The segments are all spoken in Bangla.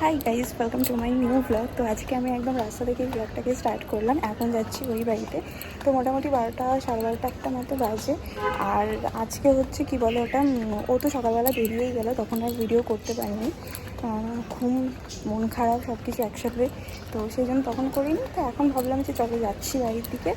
Hi guys welcome to my new blog তো আজকে আমি একদম রাস্তা থেকে ব্লগটাকে স্টার্ট করলাম। এখন যাচ্ছি ওই বাড়িতে। তো মোটামুটি বারোটা, সাড়ে বারোটা, একটা মতো বাজে। আর আজকে হচ্ছে কি বলে ওটা ও তো সকালবেলা বেরিয়েই গেল, তখন আর ভিডিও করতে পারিনি। ঘুম, মন খারাপ সব কিছু একসাথে। তো সেই জন্য তখন করিনি। তো এখন ভাবলাম যে চলো যাচ্ছি বাড়ির দিকে।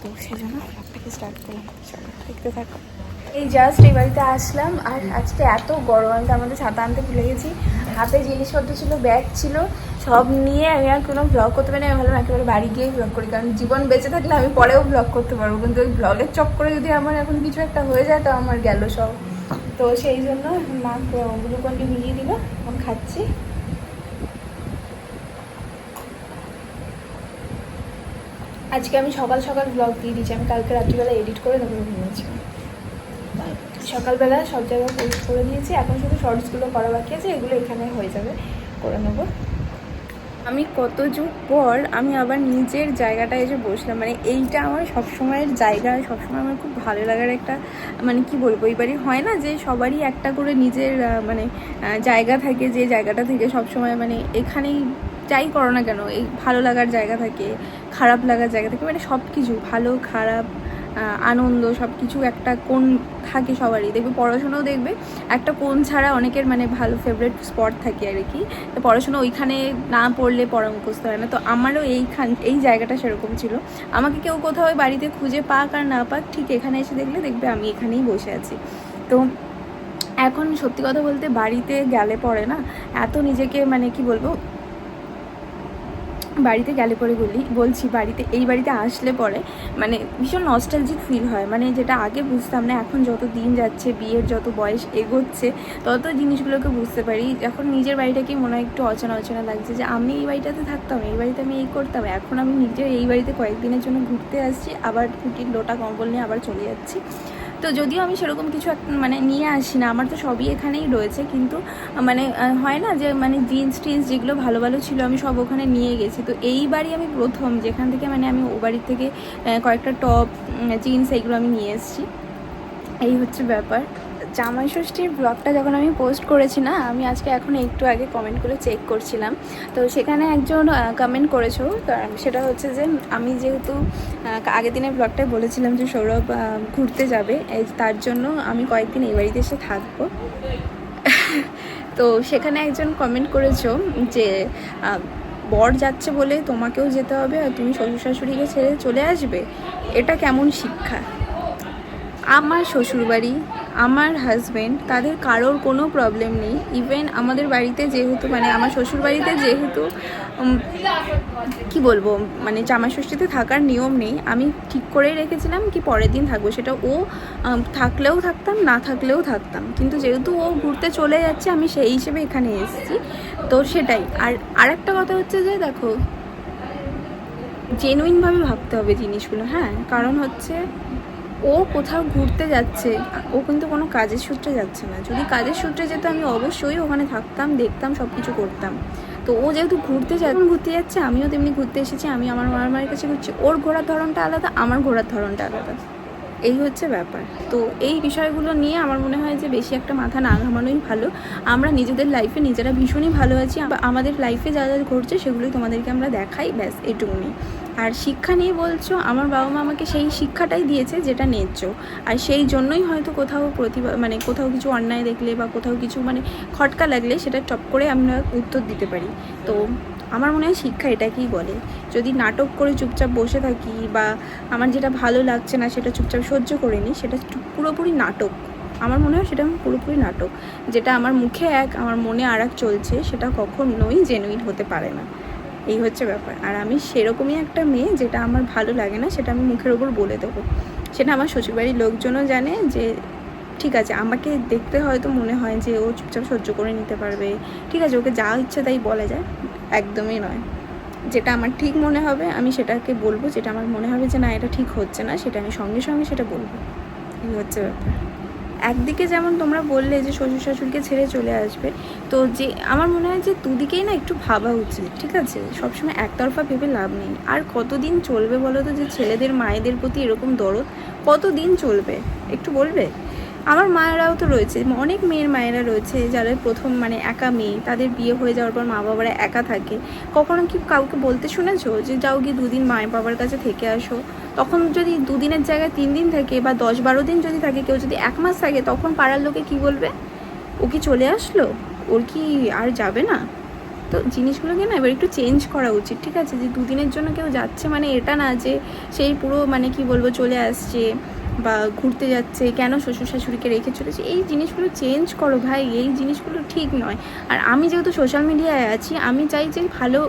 তো সেই জন্য ব্লগটাকে স্টার্ট করলাম। চলো, দেখতে থাকো। এই জাস্ট এই বাড়িতে আসলাম। আর আজকে এত গরম, আমি মধ্যে ছাতা আনতে ভুলে গেছি। হাতে জিনিসপত্র ছিল ব্যাগ ছিল, সব নিয়ে আমি আর কোনো ব্লগ করতে পারি আমি ভাবলাম একেবারে বাড়ি গিয়েই ব্লগ করি, কারণ জীবন বেঁচে থাকলে আমি পরেও ব্লগ করতে পারব। কিন্তু ওই ব্লগের চপ করে যদি আমার এখন কিছু একটা হয়ে যায়, তো আমার গেল সব। তো সেই জন্য মা গ্লুকনটি মিলিয়ে দিল এখন খাচ্ছি। আজকে আমি সকাল সকাল ব্লগ দিয়ে দিয়েছি। আমি কালকে রাত্রিবেলা এডিট করে তারপরে ঘুমিয়েছি। সকালবেলা সব জায়গায় পোস্ট করে দিয়েছি এখন শুধু শর্টসগুলো করা বাকি আছে, এগুলো এখানে হয়ে যাবে। করে নেব। আমি কত যুগ পর আমি আবার নিজের জায়গাটায় এসে বসলাম। মানে এইটা আমার সবসময়ের জায়গা, সবসময় আমার খুব ভালো লাগার একটা মানে কি বলব এইবারই হয় না যে সবারই একটা করে নিজের মানে জায়গা থাকে, যে জায়গাটা থেকে সবসময় মানে এখানেই যাই করো না কেন, এই ভালো লাগার জায়গা থাকে, খারাপ লাগার জায়গা থাকে মানে সব কিছু ভালো, খারাপ আনন্দ সব কিছু একটা কোন থাকে সবারই। দেখবে পড়াশোনাও দেখবে, একটা কোন ছাড়া অনেকের মানে ভালো ফেভারিট স্পট থাকে আর কি। তো পড়াশোনা ওইখানে না পড়লে পড়া মুখস্থ হয় না। তো আমারও এইখান, এই জায়গাটা সেরকম ছিল। আমাকে কেউ কোথাও বাড়িতে খুঁজে পাক আর না পাক, ঠিক এখানে এসে দেখলে দেখবে আমি এখানেই বসে আছি। তো এখন সত্যি কথা বলতে বাড়িতে গেলে পড়ে না। এত নিজেকে মানে কি বলব বাড়িতে গেলে পরে বলি, বলছি বাড়িতে, এই বাড়িতে আসলে পরে মানে ভীষণ নস্টালজিক ফিল হয়। মানে যেটা আগে বুঝতাম না, এখন যত দিন যাচ্ছে, বিয়ের যত বয়স এগোচ্ছে, তত জিনিসগুলোকে বুঝতে পারি। এখন নিজের বাড়িটাকেই মনে হয় একটু অচেনা অচেনা লাগছে যে, আমি এই বাড়িটাতে থাকতাম, এই বাড়িতে আমি এই করতাম, এখন আমি নিজে এই বাড়িতে কয়েকদিনের জন্য ঘুরতে আসছি, আবার কুটির লোটা কম্বল নিয়ে আবার চলে যাচ্ছি। তো যদিও আমি সেরকম কিছু একটা মানে নিয়ে আসি না, আমার তো সবই এখানেই রয়েছে, কিন্তু মানে হয় না যে মানে জিন্স টিন্স যেগুলো ভালো ভালো ছিল আমি সব ওখানে নিয়ে গেছি। তো এইবারই আমি প্রথম, যেখান থেকে মানে আমি ও বাড়ির থেকে কয়েকটা টপ জিন্স এইগুলো আমি নিয়ে এসেছি। এই হচ্ছে ব্যাপার। জামাই ষষ্ঠীর ব্লগটা যখন আমি পোস্ট করেছি না, আমি আজকে এখন একটু আগে কমেন্ট করে চেক করছিলাম। তো সেখানে একজন কমেন্ট করেছ সেটা হচ্ছে যে, আমি যেহেতু আগের দিনের ব্লগটায় বলেছিলাম যে সৌরভ ঘুরতে যাবে তার জন্য আমি কয়েকদিন এই বাড়িতে এসে থাকব। তো সেখানে একজন কমেন্ট করেছ যে বর যাচ্ছে বলে তোমাকেও যেতে হবে আর তুমি শ্বশুর শাশুড়িকে ছেড়ে চলে আসবে, এটা কেমন শিক্ষা? আমার শ্বশুরবাড়ি আমার হাজব্যান্ড তাদের কারোর কোনো প্রবলেম নেই। ইভেন আমাদের বাড়িতে যেহেতু মানে আমার শ্বশুরবাড়িতে যেহেতু উম, কি বলব মানে জামা ষষ্ঠীতে থাকার নিয়ম নেই। আমি ঠিক করেই রেখেছিলাম কি পরের দিন থাকব। সেটা ও থাকলেও থাকতাম না থাকলেও থাকতাম। কিন্তু যেহেতু ও ঘুরতে চলে যাচ্ছে আমি সেই হিসেবে এখানে এসেছি। তো সেটাই। আর আরেকটা কথা হচ্ছে যে দেখো জেনুইনভাবে ভাবতে হবে জিনিসগুলো হ্যাঁ? কারণ হচ্ছে ও কোথাও ঘুরতে যাচ্ছে, ও কিন্তু কোনো কাজের সূত্রে যাচ্ছে না। যদি কাজের সূত্রে যেত, আমি অবশ্যই ওখানে থাকতাম, দেখতাম সব কিছু করতাম। তো ও যেহেতু ঘুরতে যা ঘুরতে যাচ্ছে, আমিও তেমনি ঘুরতে এসেছি, আমি আমার মামার মায়ের কাছে ঘুরছি। ওর ঘোরার ধরনটা আলাদা, আমার ঘোরার ধরনটা আলাদা। এই হচ্ছে ব্যাপার। তো এই বিষয়গুলো নিয়ে আমার মনে হয় যে বেশি একটা মাথা না ঘামানোই ভালো। আমরা নিজেদের লাইফে নিজেরা ভীষণই ভালো আছি। আমাদের লাইফে যা যা ঘটছে, সেগুলোই তোমাদেরকে আমরা দেখাই, ব্যাস, এটুকুনি। আর শিক্ষা নিয়ে বলছো, আমার বাবা মা আমাকে সেই শিক্ষাটাই দিয়েছে যেটা ন্যায্য। আর সেই জন্যই হয়তো কোথাও প্রতিভা মানে কোথাও কিছু অন্যায় দেখলে বা কোথাও কিছু মানে খটকা লাগলে সেটা টপ করে আমরা উত্তর দিতে পারি। তো আমার মনে হয় শিক্ষা এটাকেই বলে। যদি নাটক করে চুপচাপ বসে থাকি বা আমার যেটা ভালো লাগছে না সেটা চুপচাপ সহ্য করে নিই, সেটা পুরোপুরি নাটক। আমার মনে হয় সেটা পুরোপুরি নাটক। যেটা আমার মুখে এক, আমার মনে আর চলছে, সেটা কখনোই জেনুইন হতে পারে না। এই হচ্ছে ব্যাপার। আর আমি সেরকমই একটা মেয়ে যেটা আমার ভালো লাগে না, সেটা আমি মুখের ওপর বলে দেবো। সেটা আমার শ্বশুরবাড়ির লোকজনও জানে যে, ঠিক আছে, আমাকে দেখতে হয়তো মনে হয় যে, ও চুপচাপ সহ্য করে নিতে পারবে। ঠিক আছে, ওকে যা ইচ্ছে তাই বলা যায়, একদমই নয়। যেটা আমার ঠিক মনে হবে, আমি সেটাকে বলব। যেটা আমার মনে হবে যে, না, এটা ঠিক হচ্ছে না, সেটা আমি সঙ্গে সঙ্গে সেটা বলব। এই হচ্ছে ব্যাপার। একদিকে যেমন তোমরা বললে যে শ্বশুর শাশুড়িকে ছেড়ে চলে আসবে, তো যে আমার মনে হয় যে দুদিকেই না একটু ভাবা উচিত, ঠিক আছে? সবসময় একতরফা ভেবে লাভ নেই। আর কতদিন চলবে বলো তো যে ছেলেদের, মায়েদের প্রতি এরকম দরদ? কতদিন চলবে? একটু বলবে? আমার মায়েরাও তো রয়েছে, অনেক মেয়ের মায়েরা রয়েছে যারা প্রথম মানে একা মেয়ে, তাদের বিয়ে হয়ে যাওয়ার পর মা বাবারা একা থাকে। কখনো কি কাউকে বলতে শুনেছো যে যাও গিয়ে দুদিন মায়ের বাবার কাছে থেকে আসো? তখন যদি দুদিনের জায়গায় তিন দিন থাকে বা দশ বারো দিন যদি থাকে, কেউ যদি এক মাস থাকে, তখন পাড়ার লোকে কি বলবে? ও কি চলে আসলো? ওর কি আর যাবে না? তো জিনিসগুলোকে না এবার একটু চেঞ্জ করা উচিত, ঠিক আছে? যে দুদিনের জন্য কেউ যাচ্ছে মানে এটা না যে সেই পুরো মানে কি বলব, চলে আসছে বা ঘুরতে যাচ্ছে, কেন শ্বশুর শাশুড়িকে রেখে চলেছে? এই জিনিসগুলো চেঞ্জ করো ভাই, এই জিনিসগুলো ঠিক নয়। আর আমি যেহেতু সোশ্যাল মিডিয়ায় আছি, আমি চাই যে ভালো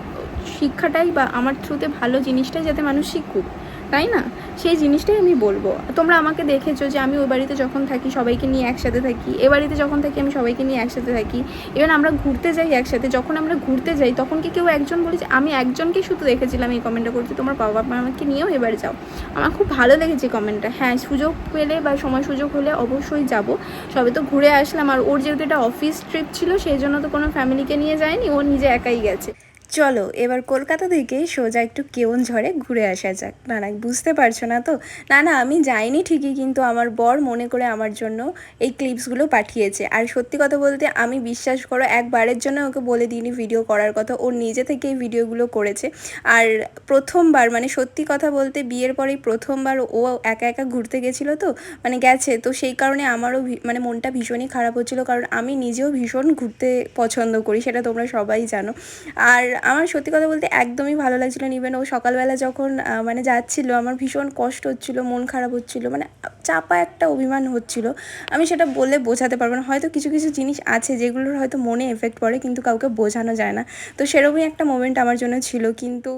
শিক্ষাটাই বা আমার থ্রুতে ভালো জিনিসটাই যাতে মানুষ শিখুক। তাই না? সেই জিনিসটাই আমি বলব। তোমরা আমাকে দেখেছ যে আমি ওই বাড়িতে যখন থাকি, সবাইকে নিয়ে একসাথে থাকি। এ বাড়িতে যখন থাকি, আমি সবাইকে নিয়ে একসাথে থাকি। ইভেন আমরা ঘুরতে যাই একসাথে, যখন আমরা ঘুরতে যাই, তখন কি কেউ একজন বলেছে আমি একজনকে শুধু দেখেছিলাম এই কমেন্টটা করতে। তোমার বাবা মা আমাকে নিয়েও এবারে যাও। আমার খুব ভালো লেগেছে কমেন্টটা হ্যাঁ সুযোগ পেলে বা সময় সুযোগ হলে অবশ্যই যাব। সবে তো ঘুরে আসলাম। আর ওর যেহেতু এটা অফিস ট্রিপ ছিল, সেই জন্য তো কোনো ফ্যামিলিকে নিয়ে যায়নি। ও নিজে একাই গেছে। চলো, এবার কলকাতা থেকে সোজা একটু কেওন ঝড়ে ঘুরে আসা যাক। না না বুঝতে পারছ না তো? না না আমি যাইনি ঠিকই, কিন্তু আমার বর মনে করে আমার জন্য এই ক্লিপসগুলো পাঠিয়েছে। আর সত্যি কথা বলতে, আমি বিশ্বাস করো, একবারের জন্য ওকে বলে দিইনি ভিডিও করার কথা। ও নিজে থেকে এই ভিডিওগুলো করেছে। আর প্রথমবার মানে সত্যি কথা বলতে, বিয়ের পরেই প্রথমবার ও একা একা ঘুরতে গেছিল তো মানে গেছে। তো সেই কারণে আমারও মানে মনটা ভীষণই খারাপ হচ্ছিল, কারণ আমি নিজেও ভীষণ ঘুরতে পছন্দ করি, সেটা তোমরা সবাই জানো। আর আমার সত্যি কথা বলতে একদমই ভালো লাগছিল ইভেন ও সকালবেলা যখন মানে যাচ্ছিল, আমার ভীষণ কষ্ট হচ্ছিল, মন খারাপ হচ্ছিল মানে চাপা একটা অভিমান হচ্ছিল। আমি সেটা বলে বোঝাতে পারব না। হয়তো কিছু কিছু জিনিস আছে যেগুলোর হয়তো মনে এফেক্ট পড়ে, কিন্তু কাউকে বোঝানো যায় না। তো সেরকমই একটা মোমেন্ট আমার জন্য ছিল। কিন্তু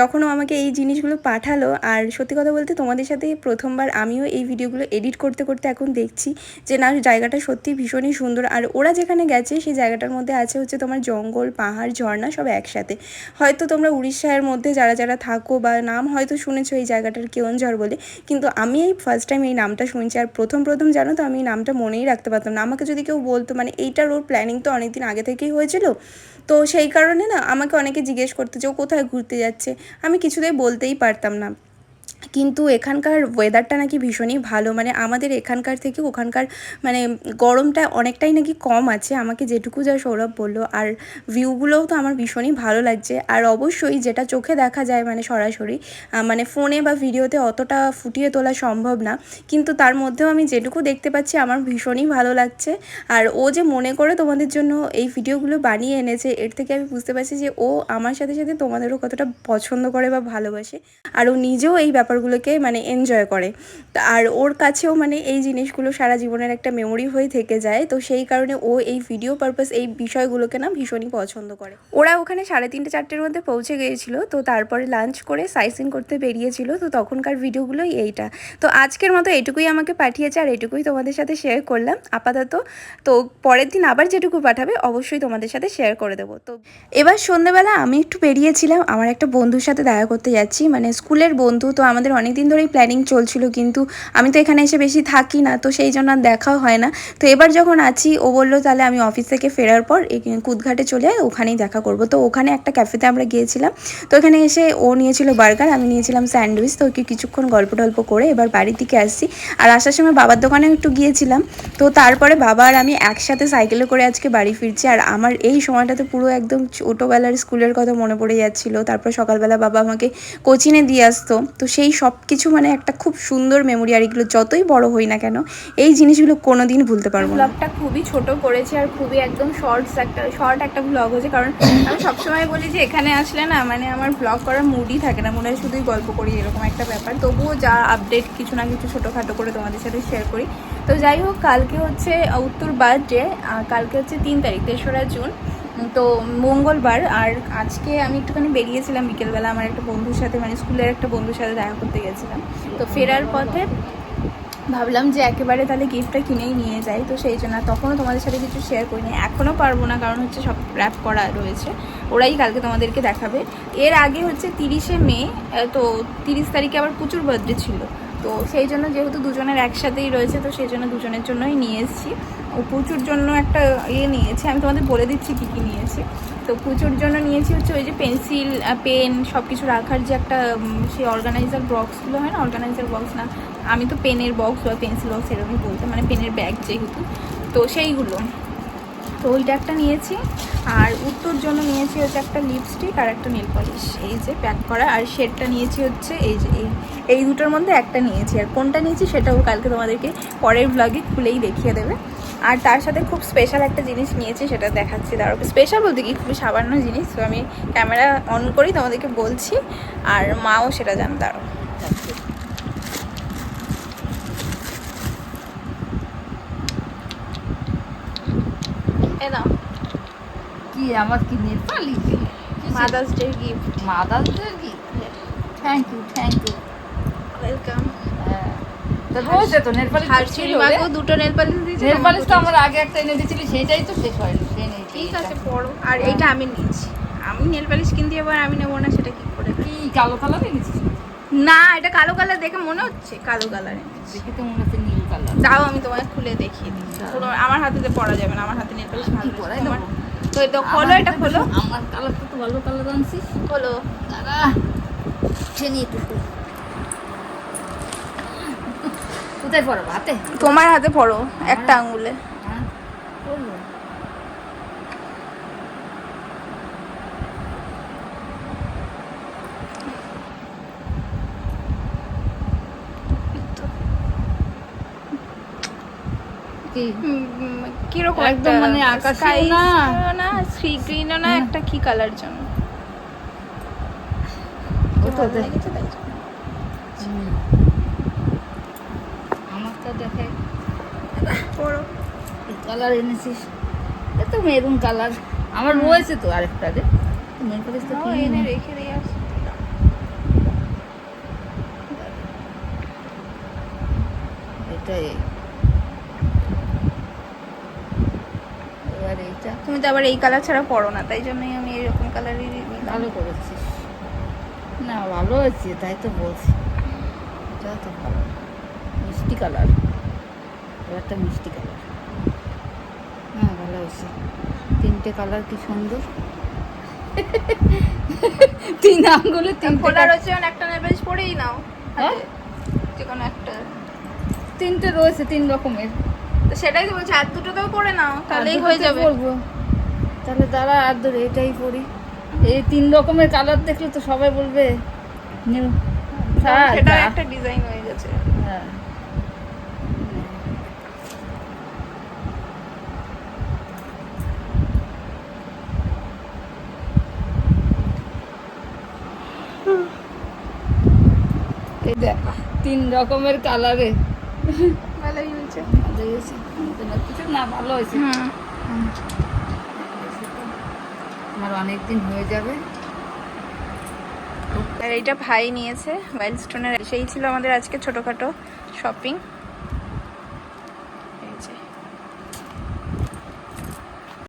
যখনও আমাকে এই জিনিসগুলো পাঠালো, আর সত্যি কথা বলতে তোমাদের সাথে প্রথমবার আমিও এই ভিডিওগুলো এডিট করতে করতে এখন দেখছি যে, না, জায়গাটা সত্যি ভীষণই সুন্দর। আর ওরা যেখানে গেছে, সেই জায়গাটার মধ্যে আছে হচ্ছে তোমার জঙ্গল, পাহাড়, ঝর্ণা সব একসাথে। হয়তো তোমরা উড়িষ্যার মধ্যে যারা যারা থাকো বা নাম হয়তো শুনেছো এই জায়গাটার কেওনঝড় বলে। কিন্তু আমি এই ফার্স্ট টাইম এই নামটা শুনছি। আর প্রথম প্রথম জানো তো আমি নামটা মনেই রাখতে পারতাম না। আমাকে যদি কেউ বলতো মানে এইটার ওর প্ল্যানিং তো অনেকদিন আগে থেকেই হয়েছিল। তো সেই কারণে না আমাকে অনেকে জিজ্ঞেস করতে যে ও কোথায় ঘুরতে যাচ্ছে? আমি কিছুতেই বলতেই পারতাম না। কিন্তু এখানকার ওয়েদারটা নাকি ভীষণই ভালো। মানে আমাদের এখানকার থেকে ওখানকার মানে গরমটা অনেকটাই নাকি কম আছে। আমাকে যেটুকু যা সৌরভ বলল, আর ভিউগুলোও তো আমার ভীষণই ভালো লাগছে। আর অবশ্যই যেটা চোখে দেখা যায় মানে সরাসরি মানে ফোনে বা ভিডিওতে অতটা ফুটিয়ে তোলা সম্ভব না। কিন্তু তার মধ্যেও আমি যেটুকু দেখতে পাচ্ছি, আমার ভীষণই ভালো লাগছে। আর ও যে মনে করে তোমাদের জন্য এই ভিডিওগুলো বানিয়ে এনেছে, এর থেকে আমি বুঝতে পারছি যে ও আমার সাথে সাথে তোমাদেরও কতটা পছন্দ করে বা ভালোবাসে। আর ও নিজেও এই ব্যাপারগুলোকে মানে এনজয় করে। আর ওর কাছেও মানে এই জিনিসগুলো সারা জীবনের একটা মেমোরি হয়ে থেকে যায়। তো সেই কারণে ও এই ভিডিও পারপাস এই বিষয়গুলোকে না ভীষণই পছন্দ করে। ওরা ওখানে সাড়ে তিনটে, চারটের মধ্যে পৌঁছে গিয়েছিল। তো তারপরে লাঞ্চ করে সাইসিং করতে বেরিয়েছিল। তো তখনকার ভিডিওগুলোই এইটা। তো আজকের মতো এটুকুই আমাকে পাঠিয়েছে আর এটুকুই তোমাদের সাথে শেয়ার করলাম। আপাতত তো পরের দিন আবার যেটুকু পাঠাবে অবশ্যই তোমাদের সাথে শেয়ার করে দেবো। তো এবার সন্ধ্যেবেলা আমি একটু বেরিয়েছিলাম। আমার একটা বন্ধুর সাথে দেখা করতে যাচ্ছি। মানে স্কুলের বন্ধু তো আমাদের অনেক দিন ধরেই প্ল্যানিং চলছিল কিন্তু আমি তো এখানে এসে বেশি থাকি না তো সেই জন্য দেখাও হয় না। তো এবার যখন আছি ও বলল তাহলে আমি অফিস থেকে ফেরার পর কুদঘাটে চলে আয়, ওখানেই দেখা করব। তো ওখানে একটা ক্যাফেতে আমরা গিয়েছিলাম। তো এখানে এসে ও নিয়েছিল বার্গার আমি নিয়েছিলাম স্যান্ডউইচ তো ওকে কিছুক্ষণ গল্প টল্প করে এবার বাড়ির দিকে আসছি। আর আসার সময় বাবার দোকানে একটু গিয়েছিলাম। তো তারপরে বাবা আর আমি একসাথে সাইকেলে করে আজকে বাড়ি ফিরছি। আর আমার এই সময়টাতে পুরো একদম ছোটোবেলার স্কুলের কথা মনে পড়ে যাচ্ছিল। তারপর সকালবেলা বাবা আমাকে কোচিনে দিয়ে আসতো। তো সেই সব কিছু মানে একটা খুব সুন্দর মেমোরি আর এগুলো যতই বড় হই না কেন, এই জিনিসগুলো কোনোদিন ভুলতে পারব ব্লগটা খুবই ছোট করেছি আর খুবই একদম শর্টস একটা শর্ট একটা ব্লগ হয়েছে, কারণ আমি সবসময় বলি যে এখানে আসলে না মানে আমার ব্লগ করার মুডই থাকে না, মনে হয় শুধুই গল্প করি, এরকম একটা ব্যাপার। তবুও যা আপডেট কিছু না কিছু ছোটোখাটো করে তোমাদের সাথে শেয়ার করি। তো যাই হোক, কালকে হচ্ছে উত্তর বার্থডে কালকে হচ্ছে তিন তারিখ, তেসরা জুন। তো মঙ্গলবার আর আজকে আমি একটুখানি বেরিয়েছিলাম বিকেলবেলা, আমার একটা বন্ধুর সাথে মানে স্কুলের একটা বন্ধুর সাথে দেখা করতে গেছিলাম। তো ফেরার পথে ভাবলাম যে একেবারে তাহলে গিফটটা কিনেই নিয়ে যাই, তো সেই জন্য তখনও তোমাদের সাথে কিছু শেয়ার করিনি। এখনও পারব না, কারণ হচ্ছে সব র্যাপ করা রয়েছে। ওরাই কালকে তোমাদেরকে দেখাবে। এর আগে হচ্ছে তিরিশে মে তো তিরিশ তারিখে আবার প্রচুর বার্থডে ছিল। তো সেই জন্য যেহেতু দুজনের একসাথেই রয়েছে, তো সেই জন্য দুজনের জন্যই নিয়ে এসেছি। ও প্রচুর জন্য একটা ইয়ে নিয়েছে, আমি তোমাদের বলে দিচ্ছি কী কী নিয়েছি। তো পুজোর জন্য নিয়েছি হচ্ছে ওই যে পেন্সিল পেন সব কিছু রাখার যে একটা সেই অর্গানাইজার বক্সগুলো হয় না? অর্গানাইজার বক্স না? আমি তো পেনের বক্স বা পেন্সিল বক্স এরকমই বলতাম মানে পেনের ব্যাগ যেহেতু। তো সেইগুলো। তো ওইটা একটা নিয়েছি। আর উত্তর জন্য নিয়েছি হচ্ছে একটা লিপস্টিক আর একটা নেল পলিশ এই যে প্যাক করা। আর শেডটা নিয়েছি হচ্ছে এই যে, এই এই দুটোর মধ্যে একটা নিয়েছি। আর কোনটা নিয়েছি সেটাও কালকে তোমাদেরকে পরের ব্লগে খুলেই দেখিয়ে দেবে। আর তার সাথে খুব স্পেশাল একটা জিনিস নিয়েছি সেটা দেখাচ্ছি দাঁড়ো স্পেশাল বলতে কি? খুবই সামান্য জিনিস। তো আমি ক্যামেরা অন করি তোমাদেরকে বলছি। আর মাও সেটা জান দাঁড়ো এ দাও কি আমার কি নেপালি? মাদার্স ডে গিফট মাদারদের কি thank you thank you welcome তো রয়েছে তো নেপালি আর শ্রীবাগও দুটো নেল পালিশ দিয়েছে নেপালিশ তো আমার আগে একটা এনে দিয়েছিলি সেটাই তো শেষ হয়নি সে নেই ঠিক আছে পড়ো। আর এইটা আমি নিয়েছি। আমি নেল পালিশ কিনতে এবার আমি নেব না সেটা কি করে? কি কালো কালার এনেছিস না এটা কালো কালার দেখে মনে হচ্ছে কালো কালার দেখে তো মনে হচ্ছে নীল কালার। দাও আমি তোমায় খুলে দেখিয়ে দিই। পুরো আমার হাতে তো পরা যাবে না আমার হাতে নেল পালিশ ভালো কি পরাই তোমার তো এটা খোলো এটা খোলো। আমার কালারটা তো ভালো কালার আনছিস। খোলো। দাঁড়া সে নিয়ে একটু কোথায় পড়াবো হাতে? তোমার হাতে পড়ো একটা আঙ্গুলে হ্যাঁ উম, কীরকম একদম মানে sky না। সি গ্রিনও না হ্যাঁ। একটা কি কালার জন্য। কোথায় ভালো লেগেছে তাই জন্য। হুম। আমারটা দেখে পড়ো কালার এনেছিস। এ তো মেরুন কালার আমার রয়েছে তো আরেকটা রে তো এনে রেখে দিয়ে আসি। এটাই এবার এইটা। তুমি তো আবার এই কালার ছাড়া পড়ো না তাই জন্যই আমি এরকম কালারই ভালো করেছিস। না ভালো হয়েছে তাই তো বলছি। এটা তো ভালো। মিষ্টি কালার একটা মিষ্টি কালার ভালো হয়েছে। তিনটে কালার কি সুন্দর? তিন আঙ্গুলে খোলা colour- রয়েছে একটা নেবেজ পরেই নাও। হ্যাঁ? যে কোনো একটা। তিনটে রয়েছে তিন রকমের। তো সেটাই তো বলছি আর দুটো তো পরে নাও তাহলেই হয়ে যাবে। পরবো। তাহলে দাঁড়া আর ধরে এটাই পরি। এই তিন রকমের কালার দেখলে তো সবাই বলবে সেটা একটা ডিজাইন হ্যাঁ। দেখ তিন রকমের কালারে ভালোই হয়েছে। না ভালো হয়েছে। আমার অনেক দিন হয়ে যাবে। আর এইটা ভাই নিয়েছে ওয়াইল্ড স্টোনের সেই ছিল আমাদের আজকে ছোটোখাটো শপিং